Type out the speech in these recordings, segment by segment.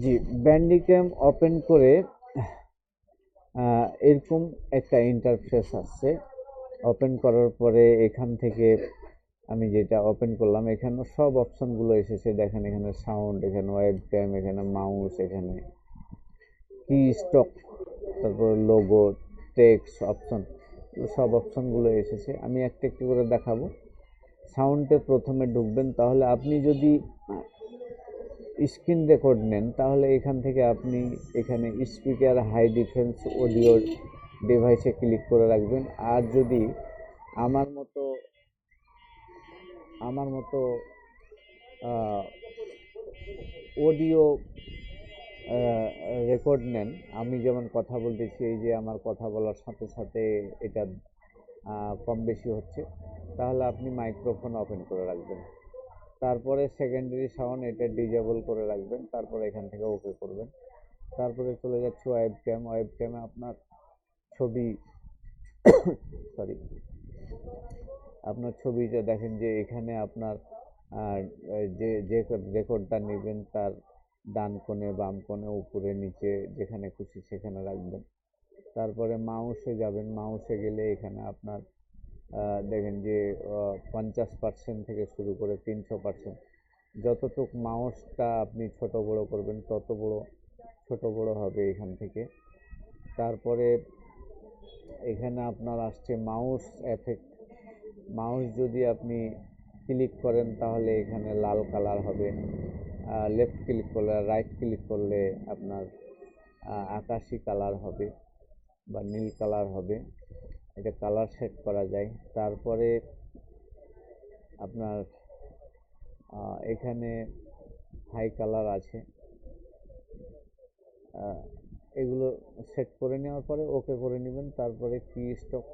জি ব্যান্ডিক্যাম open করে এরকম একটা ইন্টারফেস আসছে ওপেন করার পরে এখান থেকে আমি যেটা ওপেন করলাম, এখানে সব অপশানগুলো এসেছে। দেখেন এখানে সাউন্ড এখানে ওয়েব ক্যাম এখানে মাউস এখানে কি স্টক তারপরে লোগো টেক্সট অপশান সব অপশানগুলো এসেছে। আমি একটা একটু করে দেখাবো। সাউন্ডে প্রথমে ঢুকবেন, তাহলে আপনি যদি স্ক্রিন রেকর্ড নেন, তাহলে এখান থেকে আপনি এখানে স্পিকার, হাই ডিফেন্স, অডিও ডিভাইসে ক্লিক করে রাখবেন। আর যদি আমার মতো আমার মতো অডিও রেকর্ড নেন, আমি যেমন কথা বলতেছি, এই যে আমার কথা বলার সাথে সাথে এটা কম বেশি হচ্ছে, তাহলে আপনি মাইক্রোফোন ওপেন করে রাখবেন। তারপরে সেকেন্ডারি সাউন্ড এটা ডিজেবল করে রাখবেন, তারপরে এখান থেকে ওকে করবেন। তারপরে চলে যাচ্ছে ওয়েব ক্যাম ওয়েব ক্যামে আপনার ছবি সরি আপনার ছবিটা দেখেন যে এখানে আপনার যে যে রেকর্ডটা নেবেন তার ডান কোণে, বাম কোণে, উপরে, নিচে, যেখানে খুশি সেখানে রাখবেন। তারপরে মাউসে যাবেন মাউসে গেলে এখানে আপনার দেখেন যে পঞ্চাশ পার্সেন্ট থেকে শুরু করে তিনশো পার্সেন্ট যতটুক মাউসটা আপনি ছোট বড় করবেন, তত বড়, ছোট বড় হবে এখান থেকে। তারপরে এখানে আপনার আসছে মাউস এফেক্ট মাউস যদি আপনি ক্লিক করেন, তাহলে এখানে লাল কালার হবে। লেফট ক্লিক করলে রাইট ক্লিক করলে আপনার আকাশি কালার হবে বা নীল কালার হবে। এটা কালার সেট করা যায়। তারপরে আপনার এখানে হাই কালার আছে। এগুলো সেট করে নেওয়ার পরে ওকে করে নেবেন। তারপরে কি স্টক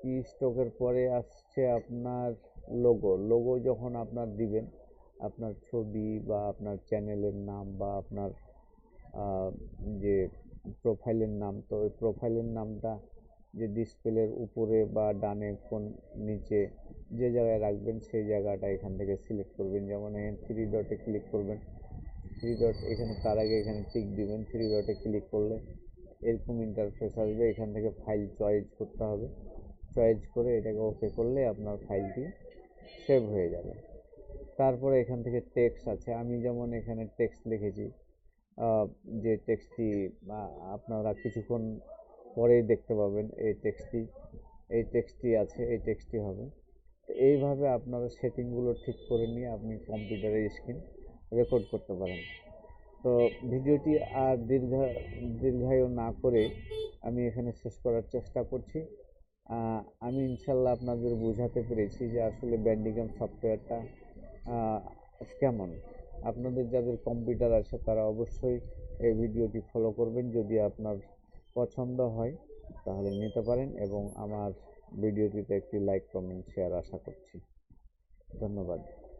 কি স্টকের পরে আসছে আপনার লোগো লোগো যখন আপনার দিবেন, আপনার ছবি বা আপনার চ্যানেলের নাম বা আপনার যে প্রোফাইলের নাম, তো ওই প্রোফাইলের নামটা যে ডিসপ্লের উপরে বা ডানে কোন নিচে যে জায়গায় রাখবেন সেই জায়গাটা এখান থেকে সিলেক্ট করবেন। যেমন এখানে থ্রি ডটে ক্লিক করবেন। থ্রি ডট এখানে তার আগে এখানে টিক দিবেন। থ্রি ডটে ক্লিক করলে এরকম ইন্টারফেস আসবে। এখান থেকে ফাইল চয়েস করতে হবে। চয়েস করে এটাকে ওকে করলে আপনার ফাইলটি সেভ হয়ে যাবে। তারপরে এখান থেকে টেক্সট আছে। আমি যেমন এখানে টেক্সট লিখেছি যে টেক্সটটি আপনারা কিছুক্ষণ পরেই দেখতে পাবেন এই টেক্সটটি এই টেক্সটটি আছে, এই টেক্সটটি হবে। তো এইভাবে আপনারা সেটিংগুলো ঠিক করে নিয়ে আপনি কম্পিউটারের স্ক্রিন রেকর্ড করতে পারেন। তো ভিডিওটি আর দীর্ঘ, দীর্ঘায়ু না করে আমি এখানে শেষ করার চেষ্টা করছি। আমি ইনশাল্লাহ আপনাদের বোঝাতে পেরেছি যে আসলে ব্যান্ডিগাম সফটওয়্যারটা কেমন। আপনাদের যাদের কম্পিউটার আছে তারা অবশ্যই এই ভিডিওটি ফলো করবেন। যদি আপনার পছন্দ হয়, তাহলে নিতে পারেন এবং আমার ভিডিওটিতে একটি লাইক কমেন্ট শেয়ার আশা করছি। ধন্যবাদ।